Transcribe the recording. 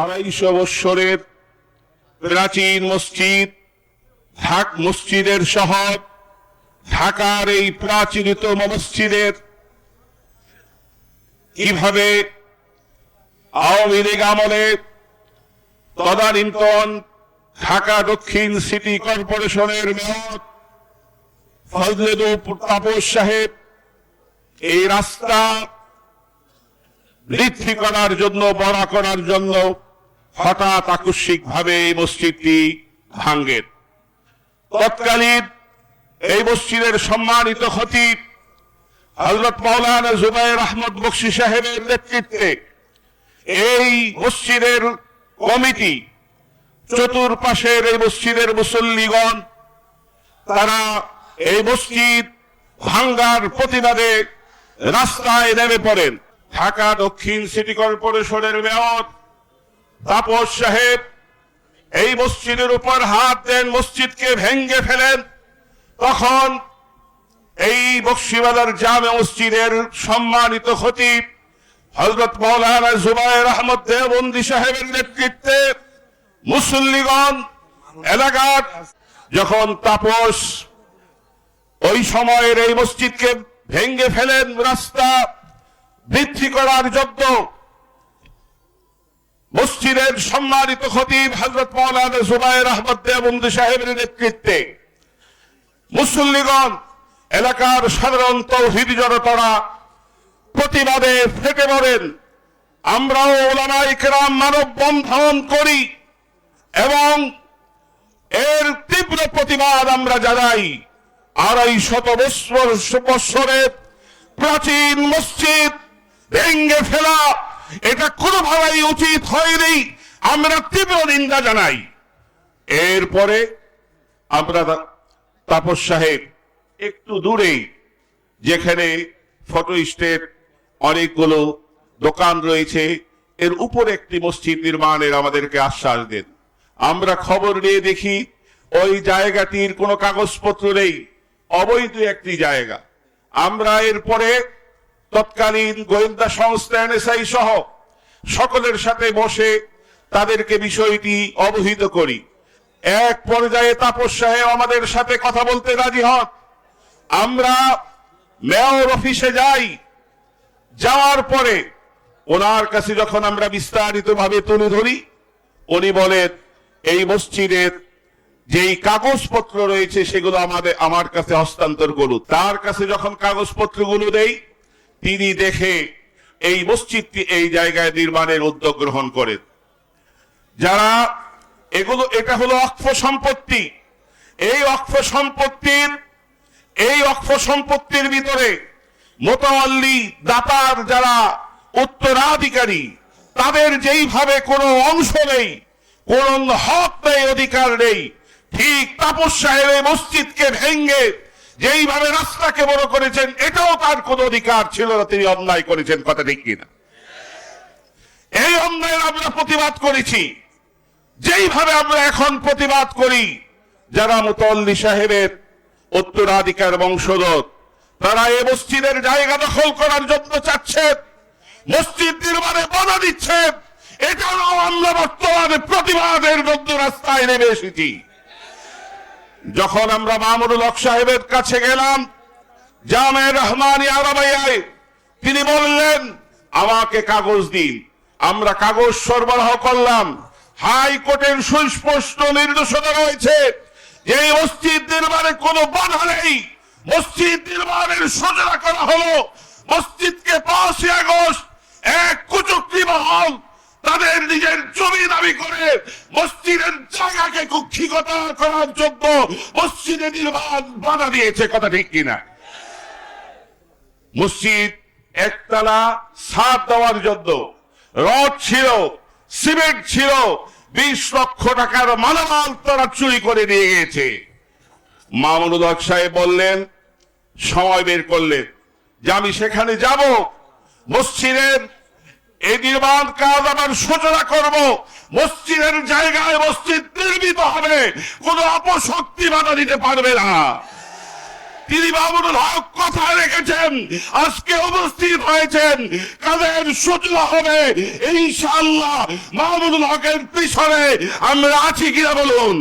আড়াইশো বৎসরের প্রাচীন মসজিদ, ঢাক মসজিদের শহর, ঢাকার এই প্রাচীনতম মসজিদের কীভাবে আওয়ামী লীগ আমলে তদানীন্তন ঢাকা দক্ষিণ সিটি কর্পোরেশনের মেয়র ফজলেদু তাপস সাহেব, এই রাস্তা বৃদ্ধি করার জন্য, বড় করার জন্য হঠাৎ আকস্মিক ভাবে এই মসজিদটি ভাঙ্গেন তৎকালীন এই মসজিদের সম্মানিত খতিব হজরত মৌলানা জুবাইর আহমদ বক্সি সাহেবের নেতৃত্বে এই মসজিদের কমিটি, চতুর্পাশের এই মসজিদের মুসল্লিগণ, তারা এই মসজিদ ভাঙ্গার প্রতিবাদে রাস্তায় নেমে পড়েন। ঢাকা দক্ষিণ সিটি কর্পোরেশনের মেয়র তাপস সাহেব, এই মসজিদের উপর হাত দেন, মসজিদকে ভেঙ্গে ফেলেন। তখন এই বক্সিবাজার জামে মসজিদের সম্মানিত খতিব হজরত মৌলানা জুবাইর আহমদ দেওবন্দি সাহেবের নেতৃত্বে মুসল্লিগণ এলাকার যখন তাপস ওই সময়ের এই মসজিদকে ভেঙ্গে ফেলেন রাস্তা বৃদ্ধি করার জন্য মসজিদের সম্মানিত খতিব হজরত মৌলানা জুবাইর আহমদ দেওবন্দি সাহেবের নেতৃত্বে মুসল্লিগণ, এলাকার সাধারণ তৌহিদ জনতারা প্রতিবাদে ফেটে পড়েন। আমরাও ওলামাই কেরাম মানব বন্ধন করি এবং এর তীব্র প্রতিবাদ আমরা জানাই। আড়াই শত বৎসর প্রাচীন মসজিদ ভেঙ্গে ফেলা। এটা কোনো কোনোভাবেই উচিত হয়নি। আমরা তীব্র নিন্দা জানাই। এরপরে আমরা তাপস সাহেব একটু দূরেই যেখানে ফটো স্টেট অনেকগুলো দোকান রয়েছে, এর উপর একটি মসজিদ নির্মাণের আমাদেরকে আশ্বাস দেন। আমরা খবর নিয়ে দেখি, ওই জায়গাটির কোনো কাগজপত্র নেই, অবৈধ একটি জায়গা। আমরা এরপরে তৎকালীন গোয়েন্দা সংস্থা এনএসআই সহ সকলের সাথে বসে তাদেরকে বিষয়টি অবহিত করি। এক পর্যায়ে তাপস সাহেব আমাদের সাথে কথা বলতে রাজি হন। আমরা মেয়র অফিসে যাই। যাওয়ার পরে ওনার কাছে যখন আমরা বিস্তারিত ভাবে তুলে ধরি, উনি বলেন, এই মসজিদের যেই কাগজপত্র রয়েছে, সেগুলো আমাদের, আমার কাছে হস্তান্তর করুন। তার কাছে যখন কাগজপত্রগুলো দেই তিনি দেখে এই মসজিদটি এই জায়গায় নির্মাণের উদ্যোগ গ্রহণ করেন। যারা এগুলো, এটা হলো অক্ষ সম্পত্তি। এই অক্ষ সম্পত্তির, এই অক্ষ সম্পত্তির ভিতরে মোতাল্লি দাতার যারা উত্তরাধিকারী, তাদের যেইভাবে কোনো অংশ নেই, কোন হক নেই, অধিকার নেই, ঠিক তাপস সাহেব মসজিদকে ভেঙ্গে যেইভাবে রাস্তাকে বড় করেছেন, এটাও তার কোন অধিকার ছিল না, তিনি অন্যায় করেছেন, কথা ঠিক কিনা। এই অন্যায়ের আমরা প্রতিবাদ করেছি। যেইভাবে আমরা এখন প্রতিবাদ করি, যারা মুতল্লি সাহেবের উত্তরাধিকার বংশধর, তারা এ মসজিদের জায়গা দখল করার জন্য চাচ্ছেন, মসজিদ নির্মাণে বাধা দিচ্ছেন এটাও আমরা বর্তমানে প্রতিবাদের জন্য রাস্তায় নেমে এসেছি। যখন আমরা মামুনুল হক সাহেবের কাছে গেলাম, জামে রহমানি আরাবাইয়ায়, তিনি বললেন, আমাকে কাগজ দিন। আমরা কাগজ সরবরাহ করলাম। হাইকোর্টের সুস্পষ্ট নির্দেশনা রয়েছে যে মসজিদ নির্মাণে কোনো বাধা নেই। মসজিদ নির্মাণের সূচনা করা হলো। মসজিদকে পাঁচই আগস্ট এক কুচক্রি মহল তাদের নিজের জমি দাবি করে মসজিদের জায়গাকে কুক্ষিগত করার জন্য মসজিদে নির্মাণ বাধা দিয়েছে, কথা ঠিক কিনা? মসজিদ একতলা, ছাদ দেওয়ার জন্য রড ছিল, সিমেন্ট ছিল, বিশ লক্ষ টাকার মালামাল তারা চুরি করে নিয়ে গিয়েছে। মামুনুল হক সাহেব বললেন, সময় বের করলেন। যে আমি সেখানে যাব, মসজিদের এই নির্মাণ কাজ আবার সূচনা করব। মসজিদের জায়গায় মসজিদ নির্মিত হবে। কোন অপশক্তি বাধা দিতে পারবে না। তিনি মামুনুল হক কথা রেখেছেন, আজকে উপস্থিত হয়েছেন। কাদের সূচনা হবে? ইনশাআল্লাহ মাহমুদুল হকের পিছনে আমরা আছি কিনা বলুন।